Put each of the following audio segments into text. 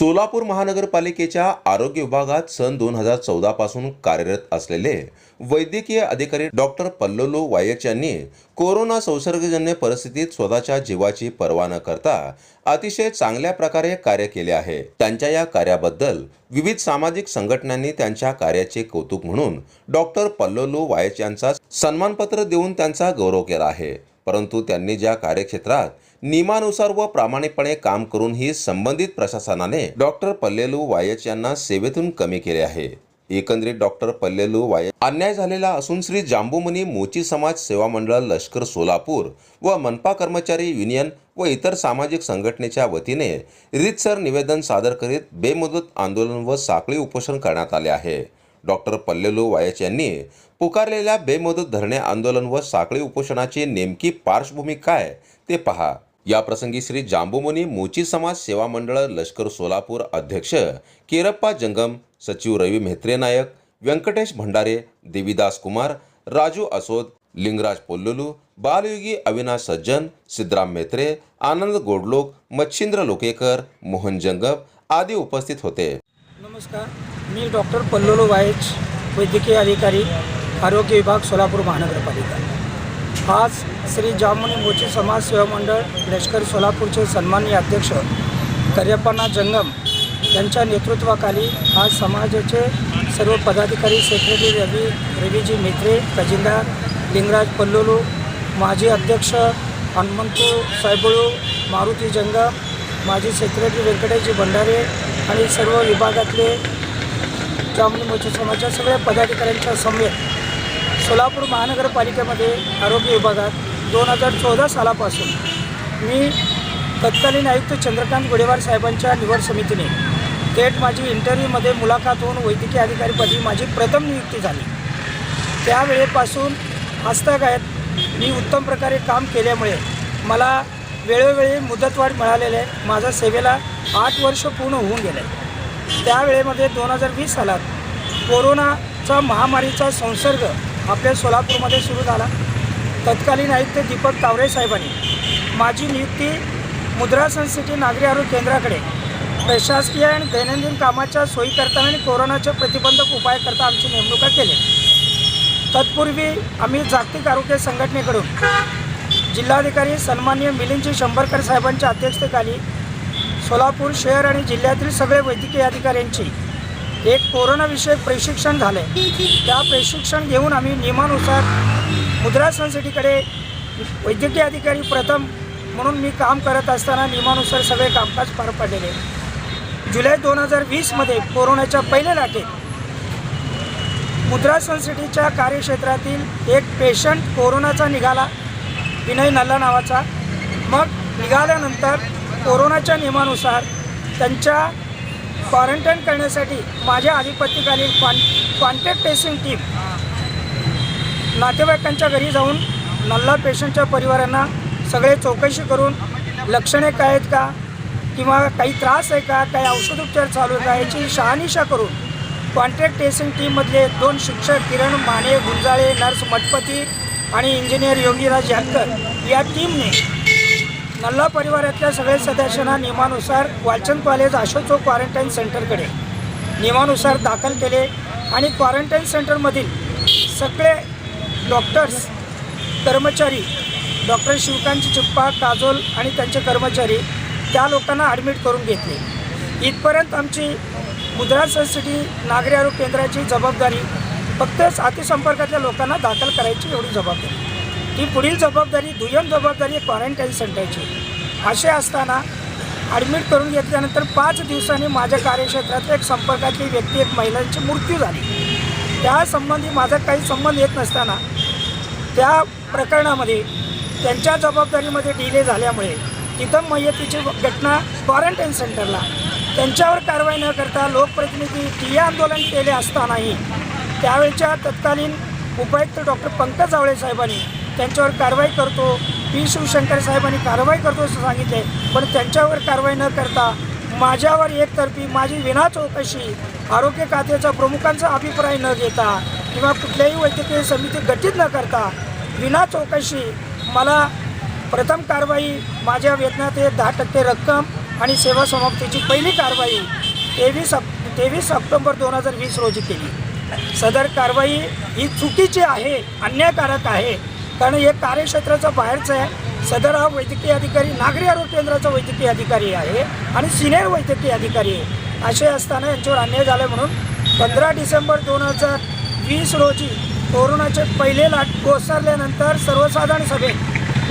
सोलापूर महानगरपालिकेच्या आरोग्य विभागात सन दोन हजार चौदा पासून कार्यरत असलेले वैद्यकीय अधिकारी डॉक्टर पल्लोलो वायच यांनी कोरोना संसर्गजन्य परिस्थितीत स्वतःच्या जीवाची पर्वा न करता अतिशय चांगल्या प्रकारे कार्य केले आहे. त्यांच्या या कार्याबद्दल विविध सामाजिक संघटनांनी त्यांच्या कार्याचे कौतुक म्हणून डॉक्टर पल्लोलो वायच यांचा सन्मानपत्र देऊन त्यांचा गौरव केला आहे. परंतु त्यांनी ज्या कार्यक्षेत्रात नियमानुसार व प्रामाणिकपणे काम करूनही संबंधित प्रशासनाने डॉक्टर पल्लेलू वायच यांना सेवेतून कमी केले आहे. एकंदरीत डॉक्टर पल्लेलू वाय अन्याय झालेला असून श्री जांबुमनी मोची समाज सेवा मंडळ लष्कर सोलापूर व मनपा कर्मचारी युनियन व इतर सामाजिक संघटनेच्या वतीने रीतसर निवेदन सादर करीत बेमुदत आंदोलन व साखळी उपोषण करण्यात आले आहे. डॉक्टर पल्लेलू वायच यांनी पुकारलेल्या बेमुदत धरणे आंदोलन व साखळी उपोषणाची नेमकी पार्श्वभूमी काय ते पहा. या प्रसंगी श्री जांबूमुनी मोची समाज सेवा मंडळ लष्कर सोलापूर अध्यक्ष केरप्पा जंगम सचिव रवी म्हेत्रे नायक व्यंकटेश भंडारे देवीदास कुमार राजू असोद लिंगराज पोल्लुलू बालयुगी अविनाश सज्जन सिद्धराम मेत्रे आनंद गोडलोक मच्छिंद्र लोकेकर मोहन जंगम आदी उपस्थित होते. नमस्कार मी डॉक्टर पल्लोलो वायच वैद्यकीय अधिकारी आरोग्य विभाग सोलापूर महानगरपालिका. आज श्री जामुनी मोची समाज सेवा मंडळ लष्कर सोलापूरचे सन्माननीय अध्यक्ष करियप्पांना जंगम यांच्या नेतृत्वाखाली आज समाजाचे सर्व पदाधिकारी सेक्रेटरी रवी रवीजी मित्रे खजिनदार लिंगराज पल्लोलू माजी अध्यक्ष हनुमंतू सायबळू मारुती जंगम माजी सेक्रेटरी व्यंकटेशजी भंडारे आणि सर्व विभागातले जामुनी मोची समाजच्या सगळ्या पदाधिकाऱ्यांच्या समेत सोलापूर महानगरपालिकेमध्ये आरोग्य विभागात दोन हजार चौदा सालापासून मी तत्कालीन आयुक्त चंद्रकांत गुडेवार साहेबांच्या निवड समितीने थेट माझी इंटरव्ह्यूमध्ये मुलाखत होऊन वैद्यकीय अधिकारीपदी माझी प्रथम नियुक्ती झाली. त्यावेळेपासून हस्तागायत मी उत्तम प्रकारे काम केल्यामुळे मला वेळोवेळी मुदतवाढ मिळालेली आहे. माझा सेवेला आठ वर्ष पूर्ण होऊन गेले. त्यावेळेमध्ये दोन हजार वीस सालात कोरोनाचा महामारीचा संसर्ग आपल्या सोलापूरमध्ये सुरू झाला. तत्कालीन आयुक्त दीपक तावरे साहेबांनी माझी नियुक्ती मुद्रा सिटी नागरी आरोग्य केंद्राकडे प्रशासकीय आणि दैनंदिन कामाच्या सोयी करताना आणि कोरोनाचे प्रतिबंधक उपाय करता आमची नेमणुका केली. तत्पूर्वी आम्ही जागतिक आरोग्य संघटनेकडून जिल्हाधिकारी सन्माननीय मिलिंदजी शंभरकर साहेबांच्या अध्यक्षतेखाली सोलापूर शहर आणि जिल्ह्यातील सगळे वैद्यकीय अधिकाऱ्यांची एक कोरोनाविषयक प्रशिक्षण झालं त्या प्रशिक्षण घेऊन आम्ही नियमानुसार मुद्रा संस्थेकडे वैद्यकीय अधिकारी प्रथम म्हणून मी काम करत असताना नियमानुसार सगळे कामकाज पार पडलेले. जुलै दोन हजार वीसमध्ये कोरोनाच्या पहिल्या लाटेत मुद्रा सनसिटीच्या कार्यक्षेत्रातील एक पेशंट कोरोनाचा निघाला विनय नल्ला नावाचा. मग निघाल्यानंतर कोरोनाच्या नियमानुसार त्यांच्या क्वारंटाईन करण्यासाठी माझ्या आधिपत्याखालील क्वान कॉन्टॅक्ट टेस्टिंग टीम नातेवाईकांच्या घरी जाऊन नल्ला पेशंटच्या परिवारांना सगळे चौकशी करून लक्षणे काय आहेत का? किंवा काही त्रास आहे का? काही औषधोपचार चालू आहे का? याची शहानिशा करून कॉन्ट्रॅक्ट टेस्टिंग टीममधले दोन शिक्षक किरण माने गुंजाळे नर्स मठपती आणि इंजिनियर योगीराज जानकर या टीमने नल्ला परिवारातल्या सगळ्या सदस्यांना नियमानुसार वालचंद कॉलेज अशोक क्वारंटाईन सेंटरकडे नियमानुसार दाखल केले आणि क्वारंटाईन सेंटरमधील सगळे डॉक्टर्स कर्मचारी डॉक्टर शिवकांत चिप्पा काजोल आणि त्यांचे कर्मचारी त्या लोकांना ॲडमिट करून घेतले. इथपर्यंत आमची मुद्रा संस्थेची नागरी आरोग्य केंद्राची जबाबदारी फक्त अतिसंपर्कातल्या लोकांना दाखल करायची एवढी जबाबदारी. ही पुढील जबाबदारी दुय्यम जबाबदारी क्वारंटाईन सेंटरची असे असताना ॲडमिट करून घेतल्यानंतर पाच दिवसांनी माझ्या कार्यक्षेत्रात एक संपर्कातली व्यक्ती एक महिलांची मृत्यू झाली. त्यासंबंधी माझा काही संबंध येत नसताना त्या प्रकरणामध्ये त्यांच्या जबाबदारीमध्ये डिले झाल्यामुळे तिथं मयतीची घटना क्वारंटाईन सेंटरला त्यांच्यावर कारवाई न करता लोकप्रतिनिधी ठिय्या आंदोलन केले असतानाही त्यावेळच्या तत्कालीन उपायुक्त डॉक्टर पंकज आवळे साहेबांनी त्यांच्यावर कारवाई करतो. पी. शिवशंकर साहेबांनी कारवाई करतो असं सांगितले पण त्यांच्यावर कारवाई न करता माझ्यावर एकतर्फी माझी विना चौकशी आरोग्य खात्याच्या प्रमुखांचा अभिप्राय न घेता किंवा कुठल्याही वैद्यकीय समिती गठीत न करता विना चौकशी मला प्रथम कारवाई माझ्या वेतनात दहा टक्के रक्कम आणि सेवा समाप्तीची पहिली कारवाई तेवीस ऑक तेवीस ऑक्टोबर दोन हजार वीस रोजी केली. सदर कारवाई ही चुकीची आहे अन्यायकारक आहे. कारण हे कार्यक्षेत्राचं बाहेरचं आहे. सदर हा वैद्यकीय अधिकारी नागरी आरोग्य केंद्राचा वैद्यकीय अधिकारी आहे आणि सिनियर वैद्यकीय अधिकारी आहे. असे असताना यांच्यावर अन्याय झाला म्हणून पंधरा डिसेंबर दोन हजार वीस रोजी कोरोनाचे पहिले लाट कोसरल्यानंतर सर्वसाधारण सभेत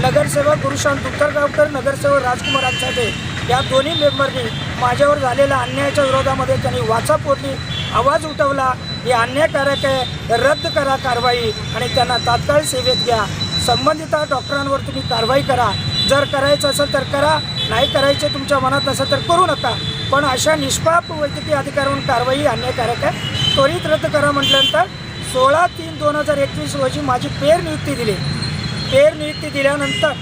नगरसेवक गुरुशांत उत्तरगावकर नगरसेवक राजकुमार आचाटे या दोन्ही मेंबरनी माझ्यावर झालेल्या अन्यायाच्या विरोधामध्ये त्यांनी वाचा फोडली आवाज उठवला ही अन्यायकारक आहे रद्द करा कारवाई आणि त्यांना तात्काळ सेवेत घ्या. संबंधित डॉक्टरांवर तुम्ही कारवाई करा. जर करायचं असेल तर करा. नाही करायचे तुमच्या मनात असेल तर करू नका. पण अशा निष्पाप वैद्यकीय अधिकाऱ्यांवर कारवाई ही अन्यायकारक आहे त्वरित रद्द करा म्हटल्यानंतर सोळा तीन दोन हजार एकवीस रोजी माझी पेर नियुक्ती दिली. पेर नियुक्ती दिल्यानंतर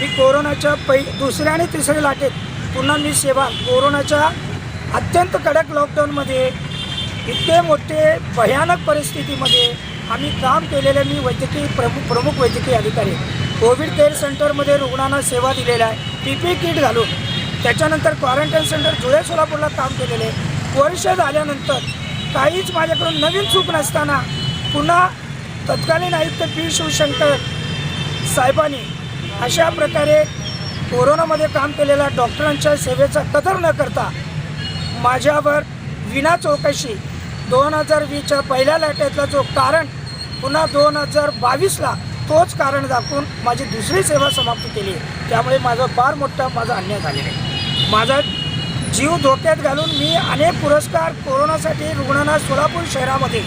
मी कोरोनाच्या पै दुसऱ्या आणि तिसऱ्या लाटेत पुन्हा मी सेवा कोरोनाच्या अत्यंत कडक लॉकडाऊनमध्ये इतके मोठे भयानक परिस्थितीमध्ये आम्ही काम केलेले मी वैद्यकीय प्रमुख प्रमुख वैद्यकीय अधिकारी. कोविड केअर सेंटरमध्ये रुग्णांना सेवा दिलेल्या आहे. पी पी किट घालून. त्याच्यानंतर क्वारंटाईन सेंटर जुळे सोलापूरला काम केलेले आहे. वर्ष झाल्यानंतर काहीच माझ्याकडून नवीन चूक नसताना पुन्हा तत्कालीन आयुक्त पी शिवशंकर साहेबांनी अशा प्रकारे कोरोनामध्ये काम केलेल्या डॉक्टरांच्या सेवेचा कदर न करता माझ्यावर विना चौकशी दोन हजार वीसच्या पहिल्या लाटेतला जो कारण पुन्हा दोन हजार बावीसला तोच कारण दाखवून माझी दुसरी सेवा समाप्त केली. त्यामुळे माझा फार मोठा माझा अन्याय झालेला आहे. माझा जीव धोक्यात घालून मी अनेक पुरस्कार कोरोनासाठी रुग्णांना सोलापूर शहरामध्ये.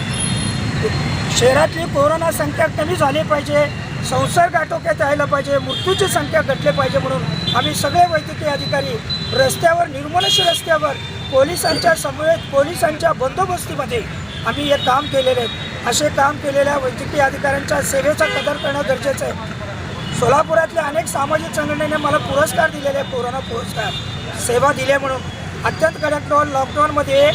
शहरातली कोरोना संख्या कमी झाली पाहिजे संसर्ग आटोक्यात यायला पाहिजे मृत्यूची संख्या घटली पाहिजे म्हणून आम्ही सगळे वैद्यकीय अधिकारी रस्त्यावर निर्मलश रस्त्यावर पोलिसांच्या समवेत पोलिसांच्या बंदोबस्तीमध्ये आम्ही हे काम केलेले आहेत. असे काम केलेल्या वैद्यकीय अधिकाऱ्यांच्या सेवेचा कदर करणं गरजेचं आहे. सोलापुरातल्या अनेक सामाजिक संघटनेने मला पुरस्कार दिलेले आहे कोरोना पुरस्कार. सेवा दिले म्हणून. अत्यंत कडक लॉकडाऊनमध्ये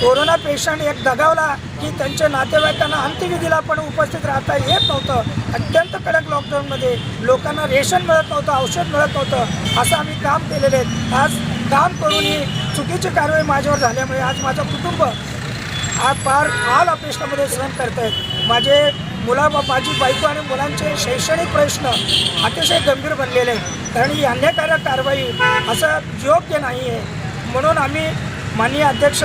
कोरोना पेशंट एक दगावला की त्यांच्या नातेवाईकांना अंत्यविधीला पण उपस्थित राहता येत नव्हतं. अत्यंत कडक लॉकडाऊनमध्ये लोकांना रेशन मिळत नव्हतं औषध मिळत नव्हतं. असं आम्ही काम केलेले आहेत. आज काम करूनही चुकीची कारवाई माझ्यावर झाल्यामुळे आज माझं कुटुंब आज फार हाल अपेक्षामध्ये सहन करत आहेत माझे मुला माझी बायको आणि मुलांचे शैक्षणिक प्रश्न अतिशय गंभीर बनलेले आहेत. कारण ही अन्यायकारक कारवाई असं योग्य नाही आहे. म्हणून आम्ही माननीय अध्यक्ष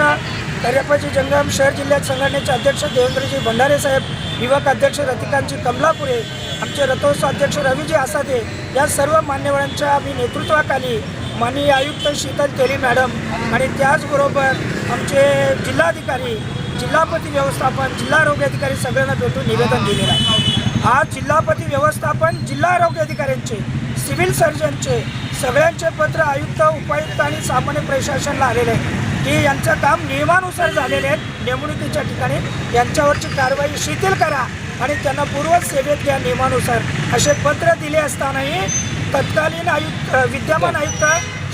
कर्यपाची जंगम शहर जिल्ह्यात संघटनेचे अध्यक्ष देवेंद्रजी भंडारे साहेब युवक अध्यक्ष रतिकांतजी कमलापुरे आमचे रथोत्सव अध्यक्ष रवीजी आसादे या सर्व मान्यवरांच्या आम्ही नेतृत्वाखाली माननीय आयुक्त शीतल केली मॅडम आणि त्याचबरोबर आमचे जिल्हाधिकारी जिल्हापती व्यवस्थापन जिल्हा आरोग्य अधिकारी सगळ्यांना भेटून निवेदन दिलेलं आहे. आज जिल्हापती व्यवस्थापन जिल्हा आरोग्य अधिकाऱ्यांचे सिव्हिल सर्जनचे सगळ्यांचे पत्र आयुक्त उपायुक्त आणि सामान्य प्रशासनला आलेले आहे की यांचं काम नियमानुसार झालेले आहेत नेमणुकीच्या ठिकाणी यांच्यावरची कारवाई शिथिल करा आणि त्यांना पूर्व सेवेत घ्या नियमानुसार. असे पत्र दिले असतानाही तत्कालीन आयुक्त विद्यमान आयुक्त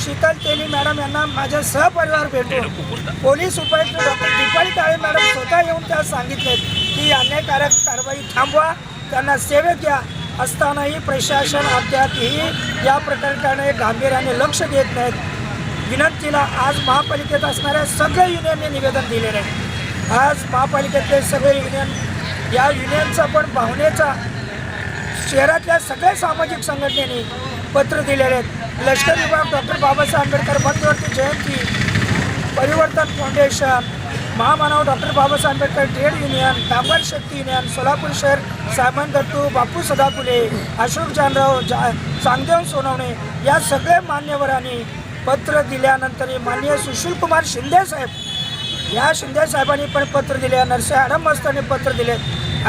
शीतल तेली मॅडम यांना माझ्या सहपरिवार भेटून पोलीस उपायुक्त डॉक्टर दीपाली काळे मॅडम स्वतः येऊन त्या सांगितले की अन्यायकारक कारवाई थांबवा त्यांना सेवेत घ्या असतानाही प्रशासन अद्यापही या प्रकरणाने गांभीर्याने लक्ष देत नाहीत. विनंतीला आज महापालिकेत असणाऱ्या सगळ्या युनियनने निवेदन दिलेलं आहे. आज महापालिकेतले सगळे युनियन या युनियनचा पण भावनेचा शहरातल्या सगळ्या सामाजिक संघटनेने पत्र दिलेले आहेत. लष्कर विभाग डॉक्टर बाबासाहेब आंबेडकर मध्यवर्ती जयंती परिवर्तन फाउंडेशन महामानव doctor Babasaheb Ambedkar trade union कामगार शक्ती युनियन सोलापूर शहर सायमन दत्तू बापू सदाफुले अशोक जानराव जा चांगदेव सोनवणे या सगळ्या मान्यवरांनी पत्र दिल्यानंतर माननीय सुशीलकुमार शिंदे साहेब या शिंदे साहेबांनी पण पत्र दिले नरसे आडम मस्तांनी पत्र दिले.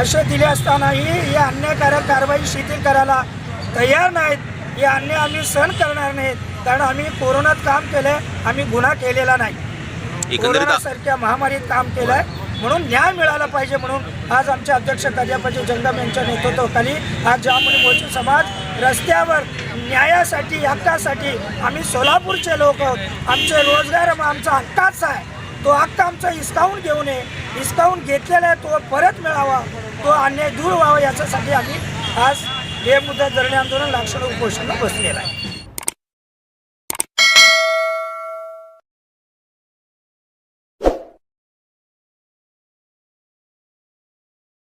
असे दिले असतानाही या अन्यायकारक कारवाई शिथिल करायला तयार नाहीत. हे अन्याय आम्ही सहन करणार नाहीत. कारण आम्ही कोरोनात काम केलं आम्ही गुन्हा केलेला नाही. कोरोनासारख्या महामारीत काम केलं आहे म्हणून न्याय मिळाला पाहिजे म्हणून आज आमचे अध्यक्ष कर्यापाचे जंगम यांच्या नेतृत्वाखाली आज जामुनी मोची समाज रस्त्यावर न्यायासाठी हक्कासाठी आम्ही सोलापूरचे लोक आहोत. आमचे रोजगार आमचा हक्काचा आहे. तो हक्क आमचा हिसकावून घेऊ नये. हिसकावून घेतलेला आहे तो परत मिळावा. तो अन्याय दूर व्हावा याच्यासाठी आम्ही आज हे मुद्दा धरणे आंदोलन लाक्षणिक उपोषणाला बसलेला आहे.